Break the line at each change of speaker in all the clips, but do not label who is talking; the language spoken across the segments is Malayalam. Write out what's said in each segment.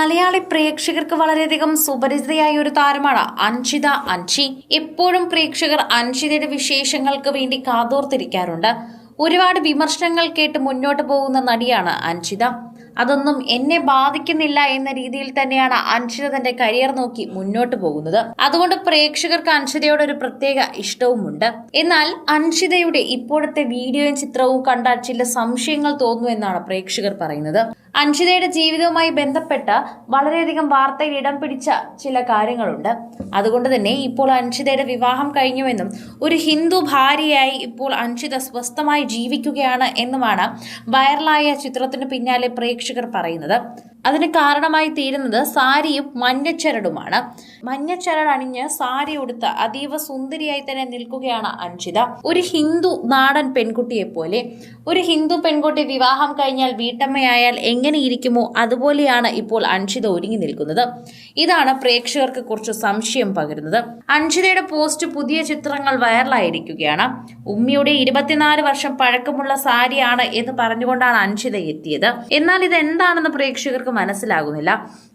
മലയാളി പ്രേക്ഷകർക്ക് വളരെയധികം സുപരിചിതയായ ഒരു താരമാണ് അൻഷിത അൻഷി എപ്പോഴും പ്രേക്ഷകർ അൻഷിതയുടെ വിശേഷങ്ങൾക്ക് വേണ്ടി കാതോർത്തിരിക്കാറുണ്ട്. ഒരുപാട് വിമർശനങ്ങൾ കേട്ട് മുന്നോട്ട് പോകുന്ന നടിയാണ് അൻഷിത അതൊന്നും എന്നെ ബാധിക്കുന്നില്ല എന്ന രീതിയിൽ തന്നെയാണ് അൻഷിത തന്റെ കരിയർ നോക്കി മുന്നോട്ട് പോകുന്നത്. അതുകൊണ്ട് പ്രേക്ഷകർക്ക് അൻഷിതയോട് ഒരു പ്രത്യേക ഇഷ്ടവുമുണ്ട്. എന്നാൽ അൻഷിതയുടെ ഇപ്പോഴത്തെ വീഡിയോയും ചിത്രവും കണ്ടാൽ ചില സംശയങ്ങൾ തോന്നുമെന്നാണ് പ്രേക്ഷകർ പറയുന്നത്. അൻഷിതയുടെ ജീവിതവുമായി ബന്ധപ്പെട്ട വളരെയധികം വാർത്തയിൽ ഇടം പിടിച്ച ചില കാര്യങ്ങളുണ്ട്. അതുകൊണ്ട് തന്നെ ഇപ്പോൾ അൻഷിതയുടെ വിവാഹം കഴിഞ്ഞുവെന്നും ഒരു ഹിന്ദു ഭാര്യയായി ഇപ്പോൾ അൻഷിത സ്വസ്ഥമായി ജീവിക്കുകയാണ് എന്നുമാണ് വൈറലായ ചിത്രത്തിന് പിന്നാലെ പ്രേക്ഷകർ പറയുന്നത്. അതിന് കാരണമായി തീരുന്നത് സാരിയും മഞ്ഞച്ചരടുമാണ്. മഞ്ഞച്ചരട് അണിഞ്ഞ് സാരി ഉടുത്ത് അതീവ സുന്ദരിയായി തന്നെ നിൽക്കുകയാണ് അൻഷിത ഒരു ഹിന്ദു നാടൻ പെൺകുട്ടിയെ പോലെ. ഒരു ഹിന്ദു പെൺകുട്ടി വിവാഹം കഴിഞ്ഞാൽ വീട്ടമ്മയായാൽ എങ്ങനെ ഇരിക്കുമോ അതുപോലെയാണ് ഇപ്പോൾ അൻഷിത ഒരുങ്ങി നിൽക്കുന്നത്. ഇതാണ് പ്രേക്ഷകർക്ക് കുറച്ച് സംശയം പകരുന്നത്. അൻഷിതയുടെ പോസ്റ്റ് പുതിയ ചിത്രങ്ങൾ വൈറലായിരിക്കുകയാണ്. ഉമ്മിയുടെ ഇരുപത്തിനാല് വർഷം പഴക്കമുള്ള സാരിയാണ് എന്ന് പറഞ്ഞുകൊണ്ടാണ് അൻഷിത എത്തിയത്. എന്നാൽ ഇത് എന്താണെന്ന് പ്രേക്ഷകർക്ക് മനസ്സിലാകുന്നില്ല.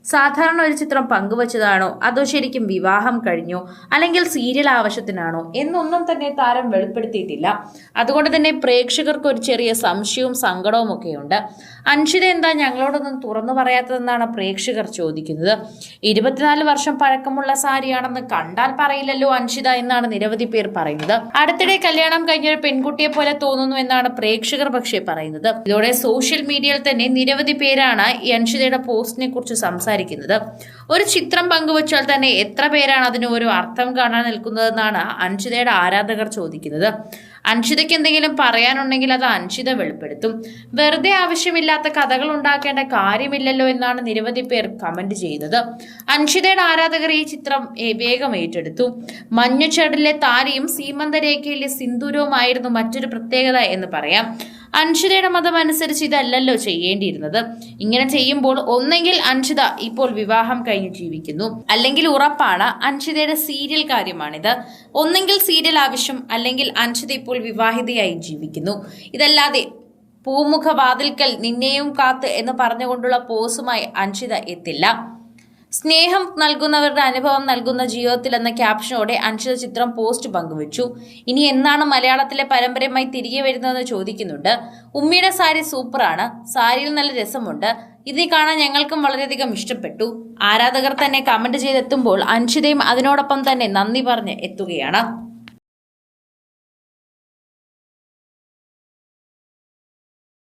സാധാരണ ഒരു ചിത്രം പങ്കുവച്ചതാണോ? അതോ ശരിക്കും വിവാഹം കഴിഞ്ഞോ? അല്ലെങ്കിൽ സീരിയൽ ആവശ്യത്തിനാണോ? എന്നൊന്നും തന്നെ താരം വെളിപ്പെടുത്തിയിട്ടില്ല. അതുകൊണ്ട് തന്നെ പ്രേക്ഷകർക്ക് ഒരു ചെറിയ സംശയവും സങ്കടവും ഒക്കെയുണ്ട്. അൻഷിത എന്താ ഞങ്ങളോടൊന്നും തുറന്നു പറയാത്തതെന്നാണ് പ്രേക്ഷകർ ചോദിക്കുന്നത്. ഇരുപത്തിനാല് വർഷം പഴക്കമുള്ള സാരിയാണെന്ന് കണ്ടാൽ പറയില്ലല്ലോ അൻഷിത എന്നാണ് നിരവധി പേർ പറയുന്നത്. അടുത്തിടെ കല്യാണം കഴിഞ്ഞ ഒരു പെൺകുട്ടിയെ പോലെ തോന്നുന്നു എന്നാണ് പ്രേക്ഷകർ പക്ഷേ പറയുന്നത്. ഇതോടെ സോഷ്യൽ മീഡിയയിൽ തന്നെ നിരവധി പേരാണ് ഈ അൻഷിതയുടെ പോസ്റ്റിനെ കുറിച്ച് സംസാരിക്കുന്നത്. ഒരു ചിത്രം പങ്കുവച്ചാൽ തന്നെ എത്ര പേരാണ് അതിന് ഒരു അർത്ഥം കാണാൻ നിൽക്കുന്നതെന്നാണ് അൻഷിതയുടെ ആരാധകർ ചോദിക്കുന്നത്. അൻഷിതയ്ക്ക് എന്തെങ്കിലും പറയാനുണ്ടെങ്കിൽ അത് അൻഷിത വെളിപ്പെടുത്തും. വെറുതെ ആവശ്യമില്ലാത്ത കഥകൾ ഉണ്ടാക്കേണ്ട കാര്യമില്ലല്ലോ എന്നാണ് നിരവധി പേർ കമന്റ് ചെയ്യുന്നത്. അൻഷിതയുടെ ആരാധകർ ഈ ചിത്രം വേഗം ഏറ്റെടുത്തു. മഞ്ഞുചടലിലെ താരയും സീമന്തരേഖയിലെ സിന്ദൂരവുമായിരുന്നു മറ്റൊരു പ്രത്യേകത എന്ന് പറയാം. അൻഷിതയുടെ മതം അനുസരിച്ച് ഇതല്ലല്ലോ ചെയ്യേണ്ടിയിരുന്നത്. ഇങ്ങനെ ചെയ്യുമ്പോൾ ഒന്നെങ്കിൽ അൻഷിത ഇപ്പോൾ വിവാഹം കഴിഞ്ഞ് ജീവിക്കുന്നു. അല്ലെങ്കിൽ ഉറപ്പാണ് അൻഷിതയുടെ സീരിയൽ കാര്യമാണിത്. ഒന്നെങ്കിൽ സീരിയൽ ആവശ്യം അല്ലെങ്കിൽ അൻഷിത ഇപ്പോൾ വിവാഹിതയായി ജീവിക്കുന്നു. ഇതല്ലാതെ പൂമുഖ വാതിൽക്കൽ നിന്നെയും കാത്ത് എന്ന് പറഞ്ഞുകൊണ്ടുള്ള പോസുമായി അൻഷിത എത്തില്ല. സ്നേഹം നൽകുന്നവരുടെ അനുഭവം നൽകുന്ന ജീവിതത്തിൽ എന്ന ക്യാപ്ഷനോടെ അൻഷിത ചിത്രം പോസ്റ്റ് പങ്കുവച്ചു. ഇനി എന്നാണ് മലയാളത്തിലെ പരമ്പരയുമായി തിരികെ വരുന്നതെന്ന് ചോദിക്കുന്നുണ്ട്. ഉമ്മിയുടെ സാരി സൂപ്പറാണ്. സാരിയിൽ നല്ല രസമുണ്ട്. ഇത് കാണാൻ ഞങ്ങൾക്കും വളരെയധികം ഇഷ്ടപ്പെട്ടു. ആരാധകർ തന്നെ കമന്റ് ചെയ്തെത്തുമ്പോൾ അൻഷിതയും അതിനോടൊപ്പം തന്നെ നന്ദി പറഞ്ഞ് എത്തുകയാണ്.